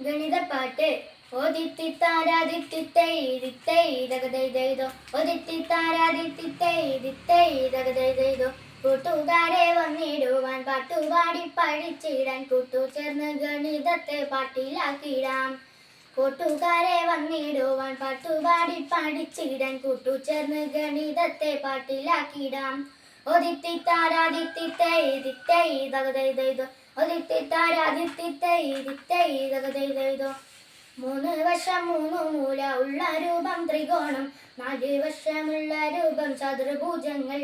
ഗണിതപ്പാട്ട്. ഓദിത്തിത്താരാദിത്തിത്തൈദിത്തൈതകതൈതൈതോ ഓദിത്തിത്താരാദിത്തിത്തൈദിത്തൈതകതൈതൈതോ കൂട്ടുകാരെ വന്നിടുവാൻ പാട്ടുപാടി പഠിച്ചിടാൻ കൂട്ടു ചേർന്ന് ഗണിതത്തെ പാട്ടിലാക്കിടാം കൂട്ടുകാരെ വന്നിടുവാൻ പാട്ടുപാടി പഠിച്ചിടാൻ കൂട്ടു ചേർന്ന് ഗണിതത്തെ പാട്ടിലാക്കിടാം ഒതിത്തിത്താരാദിത്തിത്തൈദിത്തൈതകതൈതൈതോ ഒതിത്തിത്താരാദിത്തിത്തൈദിത്തൈതകതൈതൈതോ മൂന്ന് വശം മൂന്ന് മൂല ഉള്ള രൂപം ത്രികോണം നാല് വശമുള്ള രൂപം ചതുർഭുജങ്ങൾ.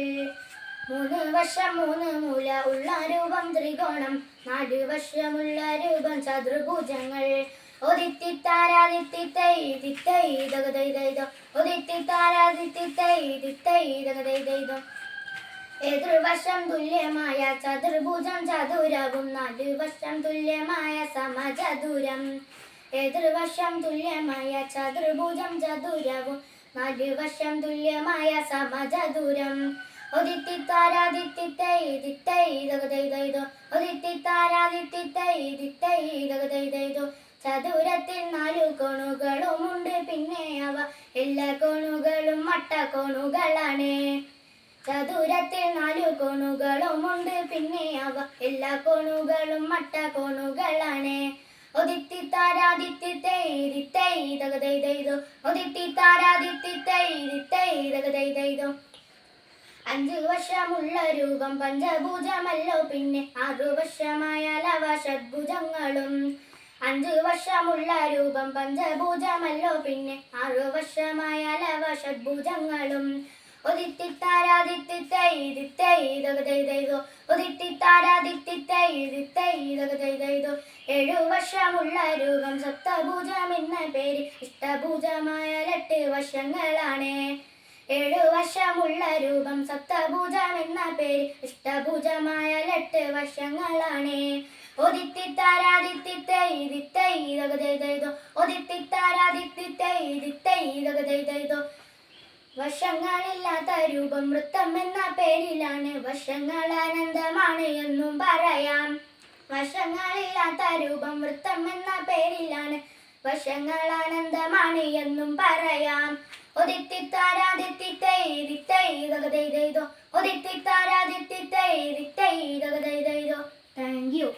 മൂന്ന് വശം മൂന്ന് മൂല ഉള്ള രൂപം ത്രികോണം നാല് വശമുള്ള രൂപം ചതുർഭുജങ്ങൾ. ഒതിത്തിത്താരാദിത്തിത്തൈദിത്തൈതകതൈതൈതോ ഒതിത്തിത്താരാദിത്തിത്തൈദിത്തൈതകതൈതൈതോ എതിർവശം തുല്യമായ ചതുർഭുജം ചതുരവും നടുവശം വശം തുല്യമായ സമചതുരം. എതിർവശം തുല്യമായ ചതുർഭുജം ചതുരവും നടുവശം വശം തുല്യമായ സമചതുരം. ചതുരത്തിൽ നാലു കോണുകളുമുണ്ട്. പിന്നെ അവ എല്ലാ കോണുകളും മട്ടക്കോണുകളാണ് ചതുരത്തിൽ നാലു കോണുകളുമുണ്ട് പിന്നെ അവ എല്ലാ കോണുകളും മട്ട കോണുകളാണ്. ഒതിത്തിത്താരാദിത്തിത്തൈദിത്തൈതകതൈതൈതോ ഒതിത്തിത്താരാദിത്തിത്തൈദിത്തൈതകതൈതൈതോ അഞ്ചു വശമുള്ള രൂപം പഞ്ചഭുജമല്ലോ. പിന്നെ ആറു വശമായാൽ അവ ഷഡ്ഭുജങ്ങളും. അഞ്ചു വശമുള്ള രൂപം പഞ്ചഭുജമല്ലോ. പിന്നെ ആറു വശമായാൽ അവ ഷഡ്ഭുജങ്ങളും. ഒതിത്തിത്താരാദിത്തിത്തൈദിത്തൈതകതൈതൈതോ ഒതിത്തിത്താരാദിത്തിത്തൈദിത്തൈതകതൈതൈതോ ഏഴു വശമുള്ള രൂപം സപ്തഭൂജം എന്ന പേര് ഇഷ്ടഭൂജമായ എട്ട് വശങ്ങളാണ്. ഏഴു രൂപം സപ്തഭൂജം എന്ന പേര് ഇഷ്ടഭൂജമായ എട്ട് വശങ്ങളാണ്. ഒതിത്തിത്താരാദിത്തിത്തൈദിത്തൈതകതൈതൈതോ ഒതിത്തിത്താരാദിത്തിത്തൈദിത്തൈതകതൈതൈതോ വശങ്ങളില്ലാത്ത രൂപം വൃത്തം എന്ന പേരിലാണ്. വശങ്ങൾ അനന്തമാണ് എന്നും പറയാം. വശങ്ങളില്ലാത്ത രൂപം വൃത്തം എന്ന പേരിലാണ്. വശങ്ങൾ അനന്തമാണ് എന്നും പറയാം. ഒതിത്തിത്താരാദിത്തിത്തൈദിത്തൈതകതൈതൈതോ ഒതിത്തിത്താരാദിത്തിത്തൈദിത്തൈതകതൈതൈതോ താങ്ക് യു.